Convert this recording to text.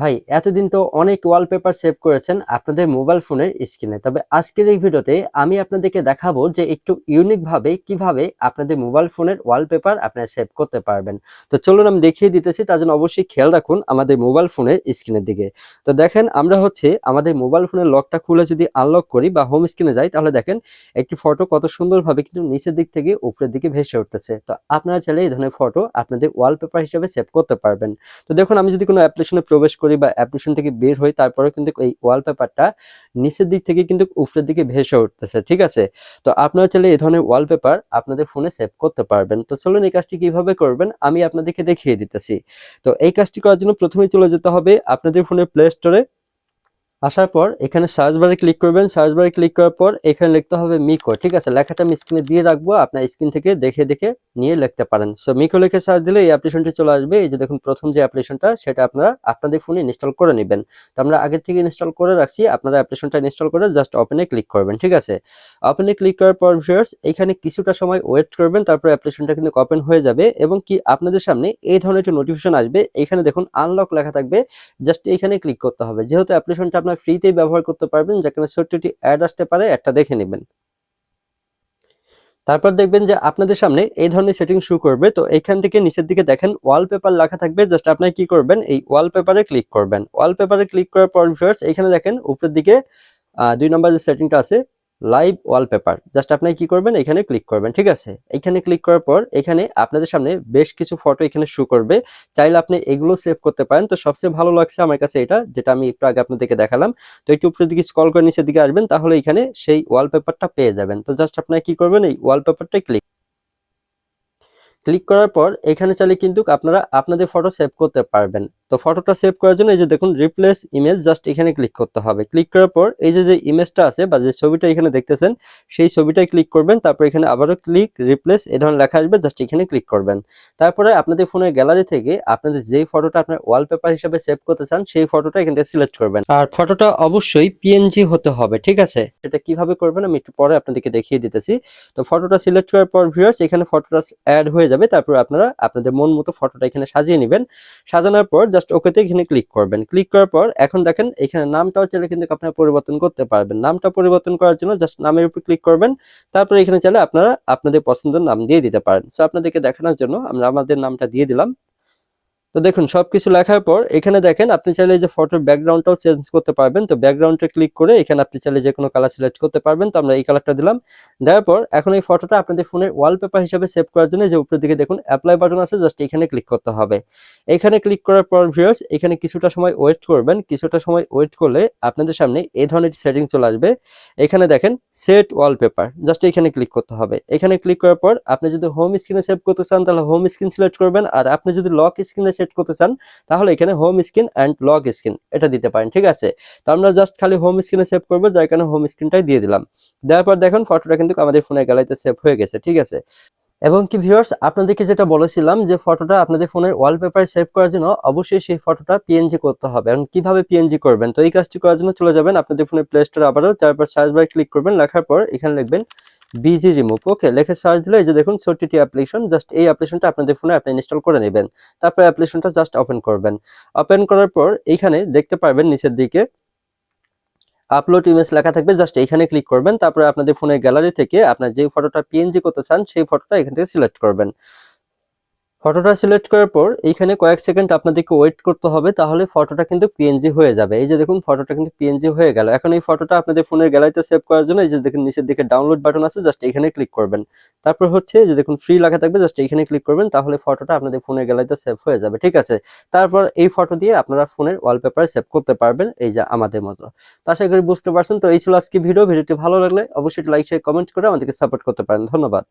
ভাই, এতদিন তো অনেক ওয়ালপেপার সেভ করেছেন আপনাদের মোবাইল ফোনের স্ক্রিনে তবে আজকের এই ভিডিওতে আমি আপনাদেরকে দেখাবো যে একটু ইউনিক ভাবে কীভাবে আপনাদের মোবাইল ফোনের ওয়ালপেপার আপনারা সেভ করতে পারবেন। তো চলুন আমি দেখিয়ে দিতেছি, তার জন্য অবশ্যই খেয়াল রাখুন আমাদের মোবাইল ফোনের স্ক্রিনের দিকে। তো দেখেন, আমরা হচ্ছে আমাদের মোবাইল ফোনের লকটা খুলে যদি আনলক করি বা হোম স্ক্রিনে যাই, তাহলে দেখেন একটি ফটো কত সুন্দরভাবে কিন্তু নিচের দিক থেকে উপরের দিকে ভেসে উঠতেছে। তো আপনারা চাইলে এই ধরনের ফটো আপনাদের ওয়ালপেপার হিসেবে সেভ করতে পারবেন। তো দেখুন, আমি যদি কোনো অ্যাপ্লিকেশনে প্রবেশ করি বা অ্যাপ্লিকেশন থেকে বের হই তারপরে কিন্তু এই ওয়ালপেপারটা নিচের দিক থেকে কিন্তু উপরের দিকে ভেসে উঠতেছে, ঠিক আছে? তো আপনারা চাইলে এই ধরনের ওয়ালপেপার আপনাদের ফোনে সেভ করতে পারবেন। তো চলুন এই কাজটি কীভাবে করবেন, আমি আপনাদেরকে দেখিয়ে দিতেছি। তো এই কাজটি করার জন্য প্রথমেই চলে যেতে হবে আপনাদের ফোনের প্লে স্টোরে আসার পর এখানে সার্চ বারে ক্লিক করবেন। সার্চ বারে ক্লিক করার পর এখানে লিখতে হবে মিকো ঠিক আছে, লেখাটা আমি স্ক্রিনে দিয়ে রাখব। আপনার স্ক্রিন থেকে দেখে দেখে নিয়ে লিখতে পারেন। সো মিকো লিখে সার্চ দিলে এই অ্যাপ্লিকেশনটি চলে আসবে। এই যে দেখুন, প্রথম যে অ্যাপ্লিকেশনটা সেটা আপনারা আপনাদের ফোনে ইনস্টল করে নেবেন। তো আমরা আগে থেকে ইনস্টল করে রাখছি। আপনারা অ্যাপ্লিকেশনটা ইনস্টল করে জাস্ট ওপেনে ক্লিক করবেন। ঠিক আছে? ওপেনে ক্লিক করার পর ভিউয়ার্স এখানে কিছুটা সময় ওয়েট করবেন। তারপর অ্যাপ্লিকেশনটা কিন্তু ওপেন হয়ে যাবে এবং কি আপনাদের সামনে এই ধরনের একটা নোটিফিকেশন আসবে। এখানে দেখুন আনলক লেখা থাকবে। জাস্ট এখানে ক্লিক করতে হবে। যেহেতু অ্যাপ্লিকেশনটা আপনার ফ্রিতেই ব্যবহার করতে পারবেন, যেখানে ছোট্টটি অ্যাড আসতে পারে, একটা দেখে নেবেন। তারপর দেখবেন যে আপনাদের সামনে এই ধরনের সেটিং শুরু করবে। তো এখান থেকে নিচের দিকে দেখেন ওয়ালপেপার লেখা থাকবে। জাস্ট আপনার কি করবেন? এই ওয়ালপেপারে ক্লিক করবেন। ওয়ালপেপারে ক্লিক করার পর ভিউয়ার্স এখানে দেখেন, উপরের দিকে দুই নম্বর যে সেটিংটা আছে লাইভ ওয়ালপেপার জাস্ট আপনি কি করবেন? এখানে ক্লিক করবেন, ঠিক আছে? এখানে ক্লিক করার পর এখানে আপনাদের সামনে বেশ কিছু ফটো এখানে শু করবে। চাইলে আপনি এগুলো সেভ করতে পারেন। তো সবচেয়ে ভালো লাগছে আমার কাছে এটা, যেটা আমি একটু আগে আপনাদেরকে দেখালাম। তো একটু উপরের দিকে স্ক্রল করে নিচের দিকে আসবেন, তাহলে এখানে সেই ওয়ালপেপারটা পেয়ে যাবেন। তো জাস্ট আপনারা কি করবেন? এই ওয়ালপেপারটাই ক্লিক ক্লিক করার পর এখানে চাইলে কিন্তু আপনারা আপনাদের ফটো সেভ করতে পারবেন। তো ফটোটা সেভ করার জন্য এই যে দেখুন রিপ্লেস ইমেজ জাস্ট এখানে ক্লিক করতে হবে। ক্লিক করার পর এই যে যে ইমেজটা আছে বা যে ছবিটা এখানে দেখতেছেন, সেই ছবিটাই ক্লিক করবেন, তারপর এখানে আবারও ক্লিক রিপ্লেস এই ধরনের লেখা আসবে জাস্ট এখানে ক্লিক করবেন। তারপরে আপনাদের ফোনের গ্যালারি থেকে আপনাদের যেই ফটোটা আপনার ওয়ালপেপার হিসেবে সেভ করতে চান, সেই ফটোটা এখান থেকে সিলেক্ট করবেন। আর ফটোটা অবশ্যই পিএনজি হতে হবে, ঠিক আছে? সেটা কীভাবে করবেন আমি একটু পরে আপনাদেরকে দেখিয়ে দিতেছি। তো ফটোটা সিলেক্ট করার পর ভিউয়ার্স এখানে ফটোটা অ্যাড হয়ে যাবে, তারপর আপনারা আপনাদের মন মতো ফটোটা এখানে সাজিয়ে নেবেন। সাজানোর পর জাস্ট ওকেতে এখানে ক্লিক করবেন। ক্লিক করার পর এখন দেখেন এখানে নামটাও চাইলে কিন্তু আপনারা পরিবর্তন করতে পারবেন। নামটা পরিবর্তন করার জন্য জাস্ট নামের উপর ক্লিক করবেন। তারপরে এখানে চাইলে আপনারা আপনাদের পছন্দের নাম দিয়ে দিতে পারেন। সো আপনাদেরকে দেখানোর জন্য আমরা আমাদের নামটা দিয়ে দিলাম। তো দেখুন সব কিছু লেখার পর এখানে দেখেন আপনি চাইলে যে ফটোর ব্যাকগ্রাউন্ডটাও চেঞ্জ করতে পারবেন। তো ব্যাকগ্রাউন্ডে ক্লিক করে এখানে আপনি চাইলে যে কোনো কালার সিলেক্ট করতে পারবেন। তো আমরা এই কালারটা দিলাম। দেওয়ার পর এখন এই ফটোটা আপনাদের ফোনের ওয়ালপেপার হিসেবে সেভ করার জন্য যে উপরের দিকে দেখুন অ্যাপ্লাই বাটন আছে জাস্ট এখানে ক্লিক করতে হবে। এখানে ক্লিক করার পর ভিউয়ার্স এখানে কিছুটা সময় ওয়েট করবেন। কিছুটা সময় ওয়েট করলে আপনাদের সামনে এই ধরনের সেটিং চলে আসবে। এখানে দেখেন সেট ওয়ালপেপার জাস্ট এখানে ক্লিক করতে হবে। এখানে ক্লিক করার পর আপনি যদি হোম স্ক্রিনে সেভ করতে চান, তাহলে হোম স্ক্রিন সিলেক্ট করবেন। আর আপনি যদি লক স্ক্রিনে সেট করতে চান, তাহলে এখানে home screen and lock screen এটা দিতে পারেন, ঠিক আছে? তো আমরা জাস্ট খালি হোম স্ক্রিনে সেভ করব, যার কারণে হোম স্ক্রিনটাই দিয়ে দিলাম। দেওয়ার পর দেখুন ফটোটা কিন্তু আমাদের ফোনের গ্যালারিতে সেভ হয়ে গেছে, ঠিক আছে? এবং কি ভিউয়ার্স আপনাদেরকে যেটা বলেছিলাম যে ফটোটা আপনাদের ফোনের ওয়ালপেপারে সেভ করার জন্য অবশ্যই সেই ফটোটা পিএনজি করতে হবে। এবং কীভাবে পিএনজি করবেন? তো এই কাজটি করার জন্য চলে যাবেন আপনাদের ফোনের প্লে স্টোরে আবারও তারপর সার্চ বারে ক্লিক করবেন, লেখার পর এখানে লিখবেন বিজি রিমুভ ওকে লেখে সার্চ দিলে, এই যে দেখুন ছোট্টটি অ্যাপ্লিকেশন জাস্ট এই অ্যাপ্লিকেশনটা আপনাদের ফোনে আপনি ইনস্টল করে নেবেন। তারপর অ্যাপ্লিকেশনটা জাস্ট ওপেন করবেন। ওপেন করার পর এইখানে দেখতে পারবেন নিচের দিকে আপলোড ইমেজ লেখা থাকবে জাস্ট এখানে ক্লিক করবেন। তারপরে আপনাদের ফোনের গ্যালারি থেকে আপনার যে ফটোটা পিএনজি করতে চান, সেই ফটোটা এখান থেকে সিলেক্ট করবেন। ফটোটা সিলেক্ট করার পর এইখানে কয়েক সেকেন্ড আপনাদেরকে ওয়েট করতে হবে, তাহলে ফটোটা কিন্তু পিএনজি হয়ে যাবে। এই যে দেখুন, ফটোটা কিন্তু পিএনজি হয়ে গেল। এখন এই ফটোটা আপনাদের ফোনের গ্যালারিতে সেভ করার জন্য এই যে দেখুন, নিচের দিকে ডাউনলোড বাটন আছে জাস্ট এখানে ক্লিক করবেন। তারপর হচ্ছে যে দেখুন ফ্রি লেখা থাকবে জাস্ট এখানে ক্লিক করবেন, তাহলে ফটোটা আপনাদের ফোনের গ্যালারিতে সেভ হয়ে যাবে, ঠিক আছে? তারপর এই ফটো দিয়ে আপনারা ফোনের ওয়ালপেপারে সেভ করতে পারবেন, এই যে আমাদের মতো। তো আশা করি বুঝতে পারছেন। তো এই ছিল আজকে ভিডিও। ভিডিওটি ভালো লাগলে অবশ্যই লাইক শেয়ার কমেন্ট করে আমাদেরকে সাপোর্ট করতে পারেন। ধন্যবাদ।